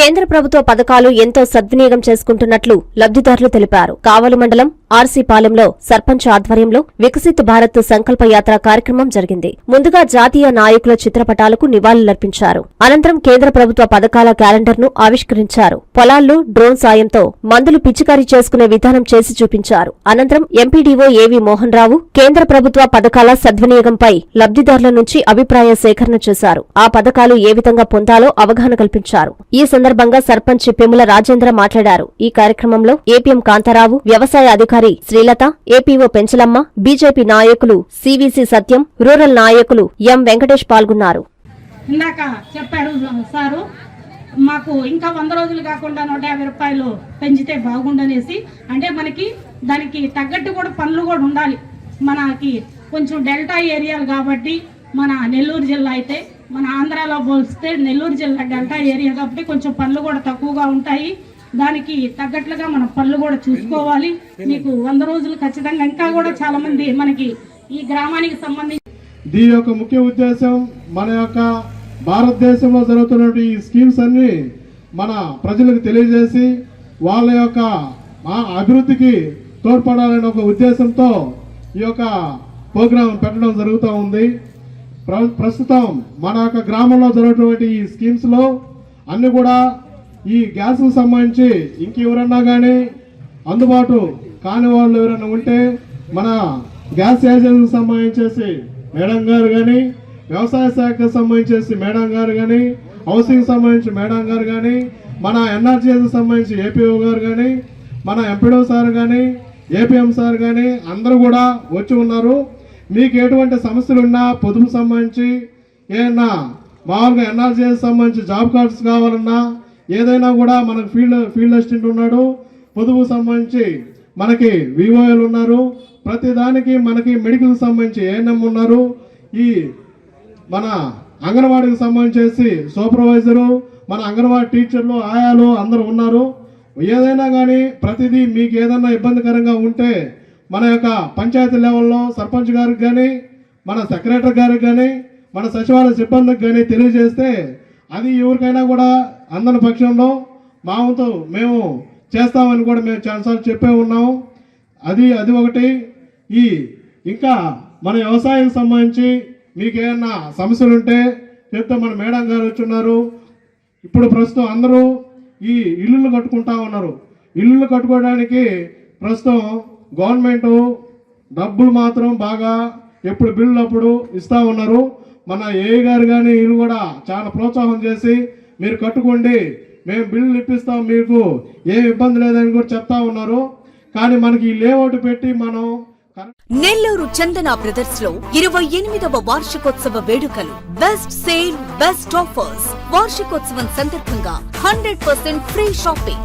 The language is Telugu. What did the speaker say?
కేంద్ర ప్రభుత్వ పథకాలు ఎంతో సద్వినియోగం చేసుకుంటున్నట్లు లబ్దిదారులు తెలిపారు. కావలి మండలం ఆర్సీపాలెంలో సర్పంచ్ ఆధ్వర్యంలో వికసిత్ భారత్ సంకల్ప యాత్ర కార్యక్రమం జరిగింది. ముందుగా జాతీయ నాయకుల చిత్రపటాలకు నివాళులర్పించారు. అనంతరం కేంద్ర ప్రభుత్వ పథకాల క్యాలెండర్ను ఆవిష్కరించారు. పొలాల్లో డ్రోన్ సాయంతో మందులు పిచికారీ చేసుకునే విధానం చేసి చూపించారు. అనంతరం ఎంపీడీఓ ఏవి మోహన్ రావు కేంద్ర ప్రభుత్వ పథకాల సద్వినియోగంపై లబ్దిదారుల నుంచి అభిప్రాయ సేకరణ చేశారు. ఆ పథకాలు ఏ విధంగా పొందాలో అవగాహన కల్పించారు. ఈ సందర్భంగా సర్పంచ్ పెముల రాజేంద్ర మాట్లాడారు. ఈ కార్యక్రమంలో ఏపీఎం కాంతారావు వ్యవసాయ అధికారి శ్రీలత ఏపీఓ పెంచలమ్మ బీజేపీ నాయకులు సివిసి సత్యం రూరల్ నాయకులు ఎం వెంకటేష్ పాల్గొన్నారు. ఇందాక చెప్పారు సారు మాకు ఇంకా వంద రోజులు కాకుండా నూట యాభై రూపాయలు పెంచితే బాగుండనేసి అంటే మనకి దానికి తగ్గట్టు కూడా పనులు కూడా ఉండాలి. మనకి కొంచెం డెల్టా ఏరియాలు కాబట్టి మన నెల్లూరు జిల్లా అయితే మన ఆంధ్రాలో పోలిస్తే నెల్లూరు జిల్లా డెల్టా ఏరియా కాబట్టి కొంచెం పళ్ళు కూడా తక్కువగా ఉంటాయి. దానికి తగ్గట్లుగా మనం పళ్ళు కూడా చూసుకోవాలి. మీకు వంద రోజులు ఖచ్చితంగా ఇంకా కూడా చాలా మంది మనకి ఈ గ్రామానికి సంబంధించి దీని యొక్క ముఖ్య ఉద్దేశం మన యొక్క భారతదేశంలో జరుగుతున్నటువంటి ఈ స్కీమ్స్ అన్ని మన ప్రజలకు తెలియజేసి వాళ్ళ యొక్క అభివృద్ధికి తోడ్పడాలనే ఒక ఉద్దేశంతో ఈ యొక్క ప్రోగ్రాం పెట్టడం జరుగుతూ ఉంది. ప్రస్తుతం మన యొక్క గ్రామంలో జరిగినటువంటి ఈ స్కీమ్స్లో అన్ని కూడా ఈ గ్యాస్కు సంబంధించి ఇంకెవరన్నా కానీ అందుబాటు కాని వాళ్ళు ఎవరైనా ఉంటే మన గ్యాస్ ఏజెన్సీకి సంబంధించేసి మేడం గారు కానీ వ్యవసాయ శాఖకు సంబంధించేసి మేడం గారు కానీ హౌసింగ్ సంబంధించి మేడం గారు కానీ మన ఎన్ఆర్జీఎస్కి సంబంధించి ఏపీఓ గారు కానీ మన ఎంపీడో సార్ కానీ ఏపీఎం సార్ కానీ అందరూ కూడా వచ్చి ఉన్నారు. మీకు ఎటువంటి సమస్యలు ఉన్నా పొదుపు సంబంధించి ఏమన్నా మామూలుగా ఎన్ఆర్జీఎస్ సంబంధించి జాబ్ కార్డ్స్ కావాలన్నా ఏదైనా కూడా మనకు ఫీల్డ్ ఫీల్డ్ అసిస్టెంట్ ఉన్నాడు. పొదుపు సంబంధించి మనకి వివోఎల్ ఉన్నారు. ప్రతిదానికి మనకి మెడికల్ సంబంధించి ఏఎన్ఎం ఉన్నారు. ఈ మన అంగన్వాడీకి సంబంధించేసి సూపర్వైజరు మన అంగన్వాడీ టీచర్లు ఆయాలు అందరూ ఉన్నారు. ఏదైనా కానీ ప్రతిదీ మీకు ఏదైనా ఇబ్బందికరంగా ఉంటే మన యొక్క పంచాయతీ లెవెల్లో సర్పంచ్ గారికి కానీ మన సెక్రటరీ గారికి కానీ మన సచివాలయ సిబ్బందికి కానీ తెలియజేస్తే అది ఎవరికైనా కూడా అందని పక్షంలో మా వంతు మేము చేస్తామని కూడా మేము చాలాసార్లు చెప్పే ఉన్నాము అది అది ఒకటి. ఈ ఇంకా మన వ్యవసాయం సంబంధించి మీకు ఏమన్నా సమస్యలు ఉంటే చెప్తే మన మేడం గారు వచ్చున్నారు. ఇప్పుడు ప్రస్తుతం అందరూ ఈ ఇల్లులు కట్టుకుంటా ఉన్నారు. ఇల్లులు కట్టుకోవడానికి ప్రస్తుతం గవర్నమెంట్ డబ్బులు మాత్రం బాగా ఎప్పుడు బిల్లు అప్పుడు ఇస్తూ ఉన్నారు. మన ఏ గారు కానీ వీళ్ళు కూడా చాలా ప్రోత్సాహం చేసి మీరు కట్టుకోండి మేము బిల్లులు ఇప్పిస్తాం మీకు ఏ ఇబ్బంది లేదని కూడా చెప్తా ఉన్నారు. కానీ మనకి ఈ లేఅవుట్ పెట్టి మనం నెల్లూరు చందన బ్రదర్స్లో ఇరవై ఎనిమిదవ వార్షికోత్సవ వేడుకలు బెస్ట్ సేల్ బెస్ట్ ఆఫర్స్. వార్షికోత్సవం సందర్భంగా హండ్రెడ్ పర్సెంట్ ఫ్రీ షాపింగ్.